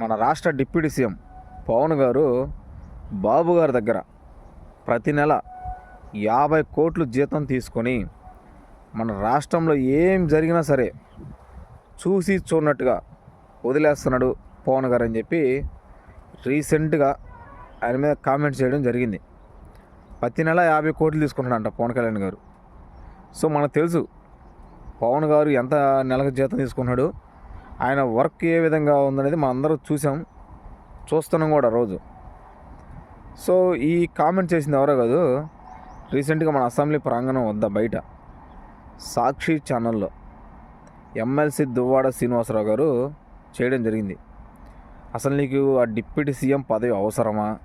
మన రాష్ట్ర deputy CM Pawan గారు బాబు గారి దగ్గర ప్రతి నెల యాభై కోట్లు జీతం తీసుకొని మన రాష్ట్రంలో ఏం జరిగినా సరే చూసి చూడనట్టుగా వదిలేస్తున్నాడు పవన్ గారు అని చెప్పి రీసెంట్గా ఆయన మీద కామెంట్ చేయడం జరిగింది. ప్రతి నెల యాభై కోట్లు తీసుకుంటాడంట పవన్ కళ్యాణ్ గారు. సో మనకు తెలుసు పవన్ గారు ఎంత నెలకు జీతం తీసుకున్నాడు ఆయన వర్క్ ఏ విధంగా ఉందనేది మనం అందరూ చూసాం. చూస్తున్నాం కూడా రోజు. సో ఈ కామెంట్ చేసింది ఎవరో కాదు రీసెంట్గా మన అసెంబ్లీ ప్రాంగణం వద్ద బయట సాక్షి ఛానల్లో ఎమ్మెల్సీ దువ్వాడ శ్రీనివాసరావు గారు చేయడం జరిగింది. అసలు నీకు ఆ డిప్యూటీ సీఎం పదవి అవసరమా?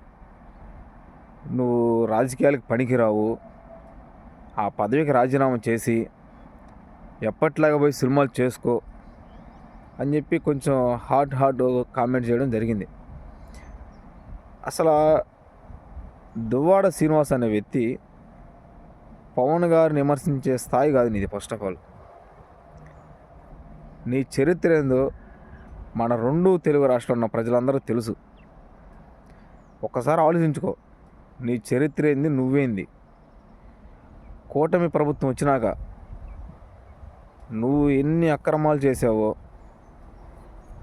నువ్వు రాజకీయాలకు పనికిరావు. ఆ పదవికి రాజీనామా చేసి ఎప్పట్లాగా పోయి సినిమాలు చేసుకో. అని చెప్పి కొంచెం హార్ట్ హార్ట్ కామెంట్ చేయడం జరిగింది. అసలు దువ్వాడ శ్రీనివాస్ అనే వ్యక్తి పవన్ గారిని విమర్శించే స్థాయి కాదు నీది ఫస్ట్ ఆఫ్ ఆల్ నీ చరిత్ర ఏందో మన రెండు తెలుగు రాష్ట్రాల్లో ఉన్న ప్రజలందరూ తెలుసు. ఒక్కసారి ఆలోచించుకో నీ చరిత్ర ఏంది నువ్వేంది? కూటమి ప్రభుత్వం వచ్చినాక నువ్వు ఎన్ని అక్రమాలు చేసావో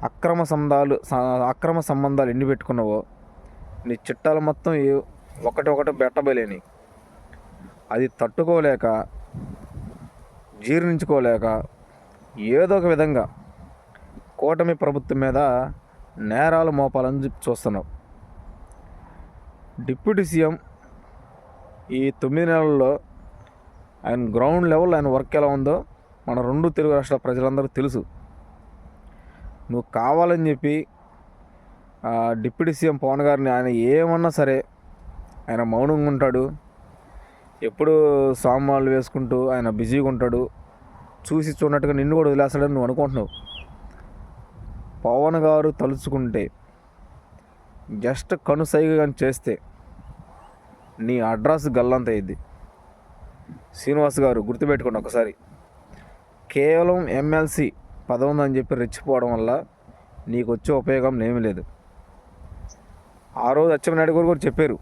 అక్రమ సంబంధాలు అక్రమ సంబంధాలు ఎన్ని పెట్టుకున్నావో నీ చిట్టాలు మొత్తం ఏ- ఒకటి ఒకటి పెట్టబలేని అది తట్టుకోలేక జీర్ణించుకోలేక ఏదో ఒక విధంగా కూటమి ప్రభుత్వం మీద నేరాలు మోపాలని చెప్పి చూస్తున్నావు. డిప్యూటీ సీఎం ఈ తొమ్మిది నెలల్లో ఆయన గ్రౌండ్ లెవెల్ ఆయన వర్క్ ఎలా ఉందో మన రెండు తెలుగు రాష్ట్రాల ప్రజలందరూ తెలుసు. నువ్వు కావాలని చెప్పి డిప్యూటీ సీఎం పవన్ గారిని ఆయన ఏమన్నా సరే ఆయన మౌనంగా ఉంటాడు. ఎప్పుడు సామాన్లు వేసుకుంటూ ఆయన బిజీగా ఉంటాడు. చూసి చూడనట్టుగా నిన్ను కూడా వదిలేస్తాడని నువ్వు అనుకుంటున్నావు. పవన్ గారు తలుచుకుంటే జస్ట్ కనుసైగ కానీ చేస్తే నీ అడ్రస్ గల్లంత అయ్యిద్ది. శ్రీనివాస్ గారు గుర్తుపెట్టుకోండి ఒకసారి. కేవలం ఎమ్మెల్సీ పదం ఉందని చెప్పి రెచ్చిపోవడం వల్ల నీకు వచ్చే ఉపయోగం ఏమీ లేదు. ఆ రోజు అచ్చెన్నాయుడు గారు కూడా చెప్పారు.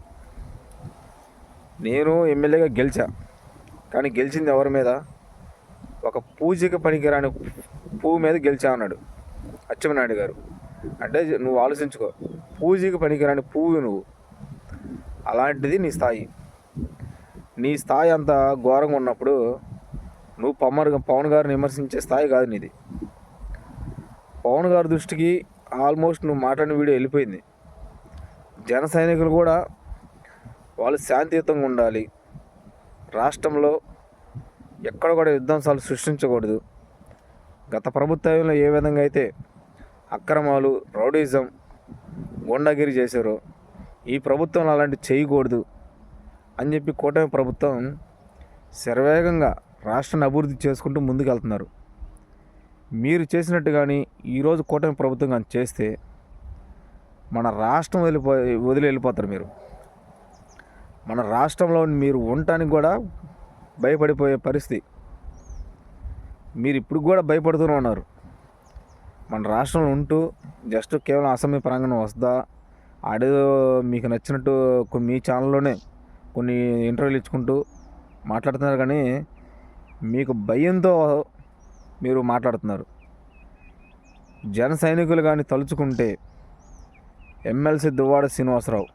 నేను ఎమ్మెల్యేగా గెలిచా. కానీ గెలిచింది ఎవరి మీద? ఒక పూజకి పనికిరాని పువ్వు మీద గెలిచా అన్నాడు అచ్చెన్నాయుడు గారు. అంటే నువ్వు ఆలోచించుకో పూజకి పనికిరాని పువ్వు నువ్వు. అలాంటిది నీ స్థాయి. నీ స్థాయి అంత ఘోరంగా ఉన్నప్పుడు నువ్వు పవన్ పవన్ గారిని విమర్శించే స్థాయి కాదు నీది. పవన్ గారి దృష్టికి ఆల్మోస్ట్ నువ్వు మాట్లాడిన వీడియో వెళ్ళిపోయింది. జన సైనికులు కూడా వాళ్ళు శాంతియుతంగా ఉండాలి. రాష్ట్రంలో ఎక్కడ కూడా విధ్వంసాలు సృష్టించకూడదు. గత ప్రభుత్వంలో ఏ విధంగా అయితే అక్రమాలు రౌడీజం గుండాగిరి చేశారో ఈ ప్రభుత్వం అలాంటి చేయకూడదు అని చెప్పి కూటమి ప్రభుత్వం శరవేగంగా రాష్ట్రాన్ని అభివృద్ధి చేసుకుంటూ ముందుకెళ్తున్నారు. మీరు చేసినట్టు కానీ ఈరోజు కూటమి ప్రభుత్వం కానీ చేస్తే మన రాష్ట్రం వెళ్ళిపో వదిలి వెళ్ళిపోతారు మీరు. మన రాష్ట్రంలో మీరు ఉండటానికి కూడా భయపడిపోయే పరిస్థితి. మీరు ఇప్పుడు కూడా భయపడుతూనే ఉన్నారు. మన రాష్ట్రంలో ఉంటూ జస్ట్ కేవలం అసెంబ్లీ ప్రాంగణం వస్తా. ఆడేదో మీకు నచ్చినట్టు కొన్ని మీ ఛానల్లోనే కొన్ని ఇంటర్వ్యూలు ఇచ్చుకుంటూ మాట్లాడుతున్నారు కానీ మీకు భయంతో మీరు మాట్లాడుతున్నారు. జన సైనికులు కానీ తలుచుకుంటే ఎమ్మెల్సీ దువ్వాడ శ్రీనివాసరావు.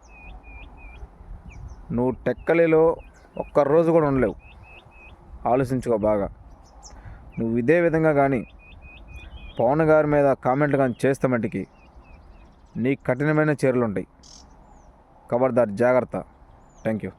నువ్వు టెక్కలిలో ఒక్క రోజు కూడా ఉండలేవు. ఆలోచించుకో బాగా. నువ్వు ఇదే విధంగా కానీ పవన్ గారి మీద కామెంట్లు కానీ చేస్తే మట్టికి నీకు కఠినమైన చర్యలు ఉంటాయి ఖబర్దార్ జాగ్రత్త. Thank you